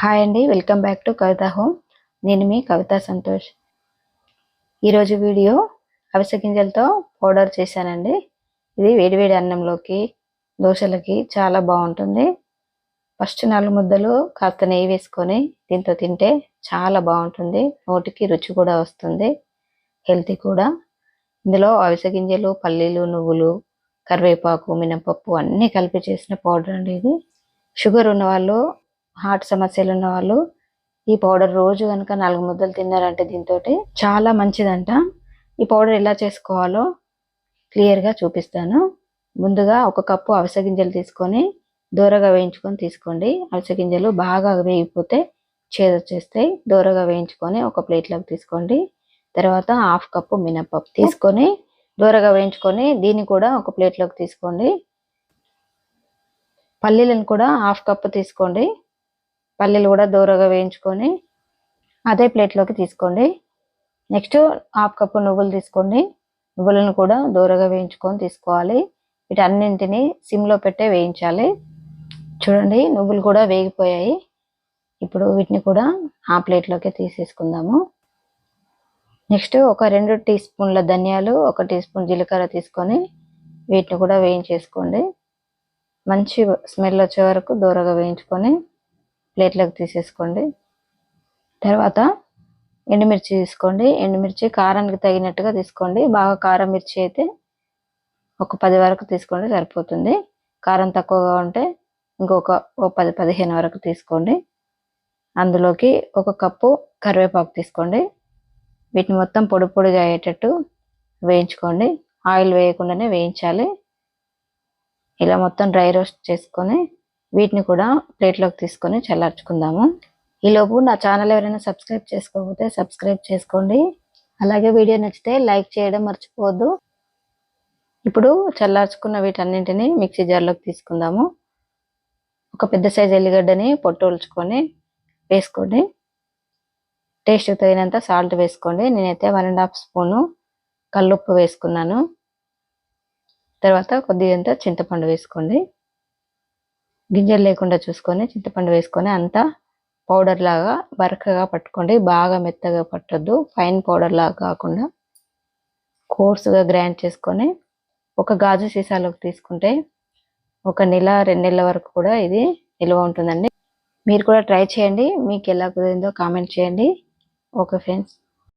Hi అండి welcome back to Kavitha home నేను మీ కవిత సంతోష్ ఈరోజు వీడియో అవిసె గింజలతో పౌడర్ చేశానండి. ఇది వేడివేడి అన్నంలోకి దోశలకి చాలా బాగుంటుంది. ఫస్ట్ నాలుగు ముద్దలు కాస్త నెయ్యి వేసుకొని దీంతో తింటే చాలా బాగుంటుంది. నోటికి రుచి కూడా వస్తుంది. హెల్తీ కూడా. ఇందులో అవిసె గింజలు పల్లీలు నువ్వులు కరివేపాకు మినపప్పు అన్నీ కలిపి చేసిన పౌడర్ అండి ఇది. షుగర్ ఉన్న వాళ్ళు హార్ట్ సమస్యలు ఉన్న వాళ్ళు ఈ పౌడర్ రోజు కనుక నాలుగు ముద్దలు తిన్నారంటే దీంతో చాలా మంచిదంట. ఈ పౌడర్ ఎలా చేసుకోవాలో క్లియర్గా చూపిస్తాను. ముందుగా ఒక కప్పు అవిసె గింజలు తీసుకొని దూరగా వేయించుకొని తీసుకోండి. అవిసె గింజలు బాగా వేగిపోతే చేదొచ్చేస్తాయి. దూరగా వేయించుకొని ఒక ప్లేట్లోకి తీసుకోండి. తర్వాత హాఫ్ కప్పు మినపప్పు తీసుకొని దూరగా వేయించుకొని దీన్ని కూడా ఒక ప్లేట్లోకి తీసుకోండి. పల్లీలను కూడా హాఫ్ కప్పు తీసుకోండి. పల్లీలు కూడా దూరగా వేయించుకొని అదే ప్లేట్లోకి తీసుకోండి. నెక్స్ట్ హాఫ్ కప్పు నువ్వులు తీసుకోండి. నువ్వులను కూడా దూరగా వేయించుకొని తీసుకోవాలి. వీటన్నింటినీ సిమ్లో పెట్టే వేయించాలి. చూడండి నువ్వులు కూడా వేగిపోయాయి. ఇప్పుడు వీటిని కూడా ఆ ప్లేట్లోకి తీసేసుకుందాము. నెక్స్ట్ ఒక రెండు టీ స్పూన్ల ధనియాలు ఒక టీ స్పూన్ జీలకర్ర తీసుకొని వీటిని కూడా వేయించేసుకోండి. మంచి స్మెల్ వచ్చే వరకు దూరగా వేయించుకొని ప్లేట్లోకి తీసేసుకోండి. తర్వాత ఎండుమిర్చి తీసుకోండి. ఎండుమిర్చి కారానికి తగినట్టుగా తీసుకోండి. బాగా కారం మిర్చి అయితే ఒక పది వరకు తీసుకోండి సరిపోతుంది. కారం తక్కువగా ఉంటే ఇంకొక ఓ పది పదిహేను వరకు తీసుకోండి. అందులోకి ఒక కప్పు కరివేపాకు తీసుకోండి. వీటిని మొత్తం పొడి పొడిగా అయ్యేటట్టు వేయించుకోండి. ఆయిల్ వేయకుండానే వేయించాలి. ఇలా మొత్తం డ్రై రోస్ట్ చేసుకొని వీటిని కూడా ప్లేట్లోకి తీసుకొని చల్లార్చుకుందాము. ఈలోపు నా ఛానల్ ఎవరైనా సబ్స్క్రైబ్ చేసుకోకపోతే సబ్స్క్రైబ్ చేసుకోండి. అలాగే వీడియో నచ్చితే లైక్ చేయడం మర్చిపోవద్దు. ఇప్పుడు చల్లార్చుకున్న వీటన్నింటిని మిక్సీ జార్లోకి తీసుకుందాము. ఒక పెద్ద సైజు ఎల్లిగడ్డని పొట్టోల్చుకొని వేసుకోండి. టేస్ట్ తగినంత సాల్ట్ వేసుకోండి. నేనైతే వన్ అండ్ హాఫ్ స్పూను కల్లుప్పు వేసుకున్నాను. తర్వాత కొద్దిగంత చింతపండు వేసుకోండి. గింజలు లేకుండా చూసుకొని చింతపండు వేసుకొని అంతా పౌడర్ లాగా బరకగా పట్టుకోండి. బాగా మెత్తగా పట్టద్దు. ఫైన్ పౌడర్ లాగా కాకుండా కోర్సుగా గ్రైండ్ చేసుకొని ఒక గాజు సీసాలోకి తీసుకుంటే ఒక నెల రెండు నెలల వరకు కూడా ఇది నిల్వ ఉంటుందండి. మీరు కూడా ట్రై చేయండి. మీకు ఎలా కుదిరిందో కామెంట్ చేయండి. Okay friends.